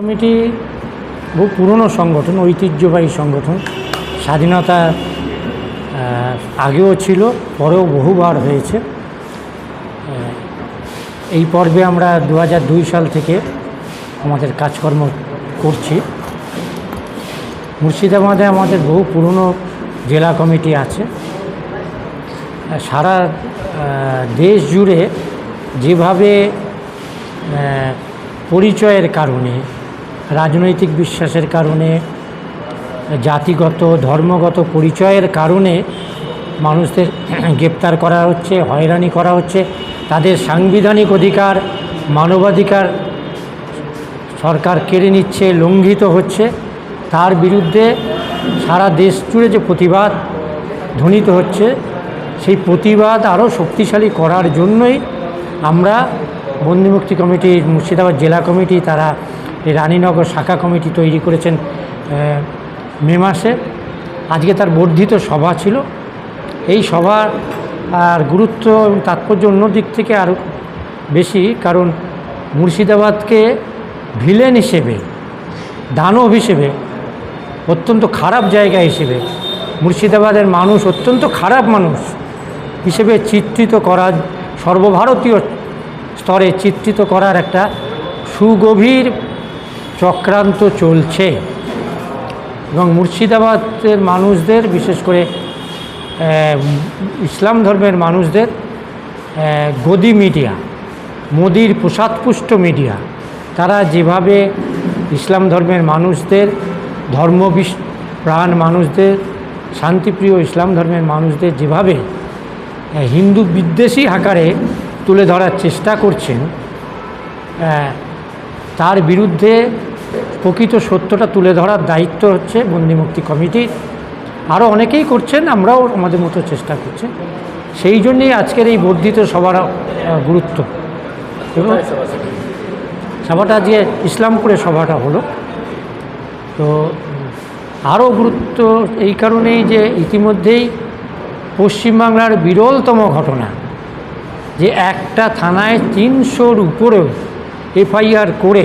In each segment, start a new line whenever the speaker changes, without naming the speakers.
Committee বহু পুরনো সংগঠন, ঐতিহ্যবাহী সংগঠন। স্বাধীনতা আগেও ছিল, পরেও বহুবার হয়েছে। এই পর্বে আমরা দু সাল থেকে আমাদের কাজকর্ম করছি। মুর্শিদাবাদে আমাদের বহু পুরনো জেলা কমিটি আছে। সারা দেশ জুড়ে যেভাবে পরিচয়ের কারণে রাজনৈতিক বিশ্বাসের কারণে, জাতিগত, ধর্মগত পরিচয়ের কারণে মানুষদের গ্রেপ্তার করা হচ্ছে, হয়রানি করা হচ্ছে। তাদের সাংবিধানিক অধিকার, মানবাধিকার সরকার কেড়ে নিচ্ছে, লঙ্ঘিত হচ্ছে। তার বিরুদ্ধে সারা দেশ জুড়ে যে প্রতিবাদ ধ্বনিত হচ্ছে, সেই প্রতিবাদ আরও শক্তিশালী করার জন্যই আমরা বন্দিমুক্তি কমিটি মুর্শিদাবাদ জেলা কমিটি, তারা এই রানীনগর শাখা কমিটি তৈরি করেছেন মে মাসে। আজকে তার বর্ধিত সভা ছিল। এই সভার আর গুরুত্ব এবং তাৎপর্য অন্য দিক থেকে আরও বেশি, কারণ মুর্শিদাবাদকে ভিলেন হিসেবে, দানব হিসেবে, অত্যন্ত খারাপ জায়গা হিসেবে, মুর্শিদাবাদের মানুষ অত্যন্ত খারাপ মানুষ হিসেবে চিত্রিত করার, সর্বভারতীয় স্তরে চিত্রিত করার একটা সুগভীর চক্রান্ত চলছে। এবং মুর্শিদাবাদের মানুষদের, বিশেষ করে ইসলাম ধর্মের মানুষদের গদি মিডিয়া, মোদির প্রসাদপুষ্ট মিডিয়া, তারা যেভাবে ইসলাম ধর্মের মানুষদের, ধর্মবিশ, প্রাণ মানুষদের, শান্তিপ্রিয় ইসলাম ধর্মের মানুষদের যেভাবে হিন্দু বিদ্বেষী আকারে তুলে ধরার চেষ্টা করছেন তার বিরুদ্ধে প্রকৃত সত্যটা তুলে ধরার দায়িত্ব হচ্ছে বন্দিমুক্তি কমিটির আরও অনেকেই করছেন, আমরাও আমাদের মতো চেষ্টা করছি। সেই জন্যেই আজকের এই বর্ধিত সবার গুরুত্ব। এবং সভাটা যে ইসলামপুরে সভাটা হলো। তো আরও গুরুত্ব এই কারণেই যে ইতিমধ্যেই পশ্চিমবাংলার বিরলতম ঘটনা, যে একটা থানায় তিনশোর উপরেও এফআইআর করে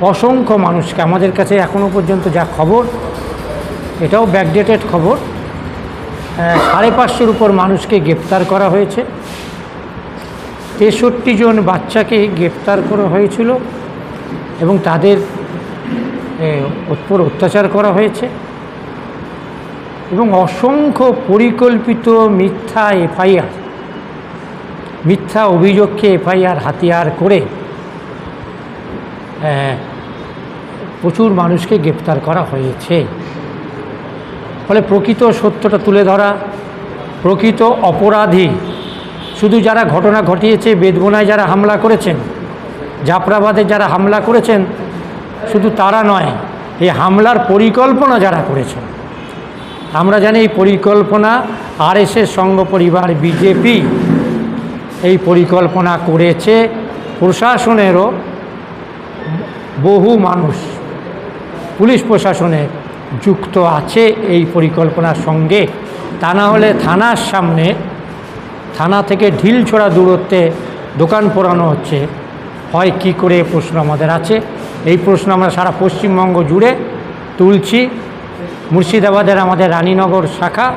অসংখ্য মানুষকে আমাদের কাছে এখনও পর্যন্ত যা খবর এটাও ব্যাকডেটেড খবর আহ, সাড়ে পাঁচশোর উপর মানুষকে গ্রেপ্তার করা হয়েছে। তেষট্টি জন বাচ্চাকে গ্রেপ্তার করা হয়েছিল এবং তাদের এ, উপর অত্যাচার করা হয়েছে। এবং অসংখ্য পরিকল্পিত মিথ্যা এফআইআর মিথ্যা অভিযোগকে এফআইআর হাতিয়ার করে প্রচুর মানুষকে গ্রেপ্তার করা হয়েছে। ফলে প্রকৃত সত্যটা তুলে ধরা, প্রকৃত অপরাধী, শুধু যারা ঘটনা ঘটিয়েছে, বেদগোনায় যারা হামলা করেছেন, জাফরাবাদে যারা হামলা করেছেন, শুধু তারা নয়, এই হামলার পরিকল্পনা যারা করেছেন। আমরা জানি এই পরিকল্পনা আরএসএস সংঘ পরিবার বিজেপি এই পরিকল্পনা করেছে, প্রশাসনেরও বহু মানুষ পুলিশ প্রশাসনে যুক্ত আছে এই পরিকল্পনার সঙ্গে। তা না হলে থানার সামনে, থানা থেকে ঢিল ছোড়া দূরত্বে দোকান পোড়ানো হচ্ছে। হয় কি করে প্রশ্ন আমাদের আছে। এই প্রশ্ন আমরা সারা পশ্চিমবঙ্গ জুড়ে তুলছি। মুর্শিদাবাদের আমাদের রানীনগর শাখা,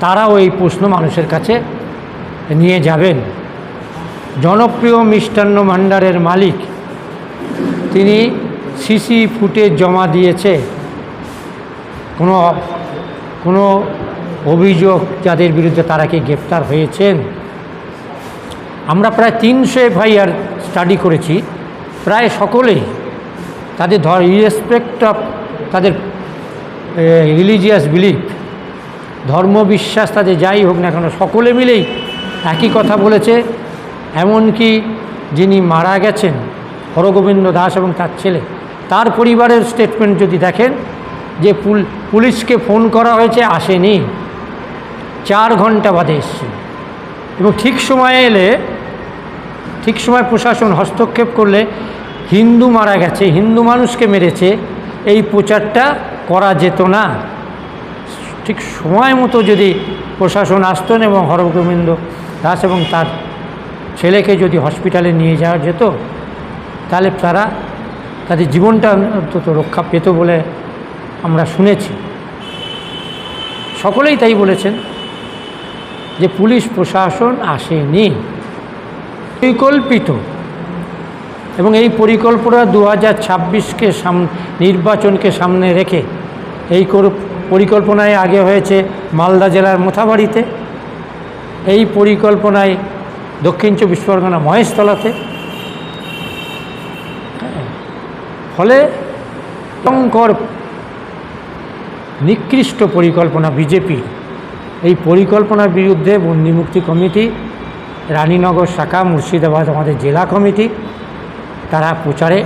তারাও এই প্রশ্ন মানুষের কাছে নিয়ে যাবেন। জনপ্রিয় মিষ্টান্ন ভাণ্ডারের মালিক তিনি সিসি ফুটেজ জমা দিয়েছে। কোনো কোনো অভিযোগ যাদের বিরুদ্ধে তারা কি গ্রেপ্তার হয়েছেন? আমরা প্রায় তিনশো এফআইআর স্টাডি করেছি। প্রায় সকলেই তাদের ধর ইরেসপেক্ট অফ তাদের রিলিজিয়াস বিলিফ ধর্মবিশ্বাস তাদের যাই হোক না কেন, সকলে মিলেই একই কথা বলেছে। এমনকি যিনি মারা গেছেন হরগোবিন্দ দাস এবং তার ছেলে, তার পরিবারের স্টেটমেন্ট যদি দেখেন, যে পুল, পুলিশকে ফোন করা হয়েছে, আসেনি। চার ঘণ্টা বাদে এসছে এবং ঠিক সময়ে এলে, ঠিক সময় প্রশাসন হস্তক্ষেপ করলে হিন্দু মারা গেছে, হিন্দু মানুষকে মেরেছে, এই প্রচারটা করা যেত না। ঠিক সময় মতো যদি প্রশাসন আসতেন এবং হরগোবিন্দ দাস এবং তার ছেলেকে যদি হসপিটালে নিয়ে যাওয়া যেত তাহলে তারা তাদের জীবনটা অন্তত রক্ষা পেত বলে আমরা শুনেছি। সকলেই তাই বলেছেন যে পুলিশ প্রশাসন আসেনি। পরিকল্পিত এবং এই পরিকল্পনা দু হাজার ছাব্বিশকে সাম, নির্বাচনকে সামনে রেখে এই পরিকল্পনায় আগে হয়েছে মালদা জেলার মোথাবাড়িতে, এই পরিকল্পনায় দক্ষিণ চব্বিশ পরগনা মহেশতলাতে হ্যাঁ। ফলে ভয়ঙ্কর নিকৃষ্ট পরিকল্পনা বিজেপি। এই পরিকল্পনার বিরুদ্ধে বন্দিমুক্তি কমিটি, রানীনগর শাখা, মুর্শিদাবাদ আমাদের জেলা কমিটি, তারা প্রচারে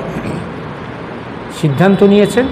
সিদ্ধান্ত নিয়েছেন।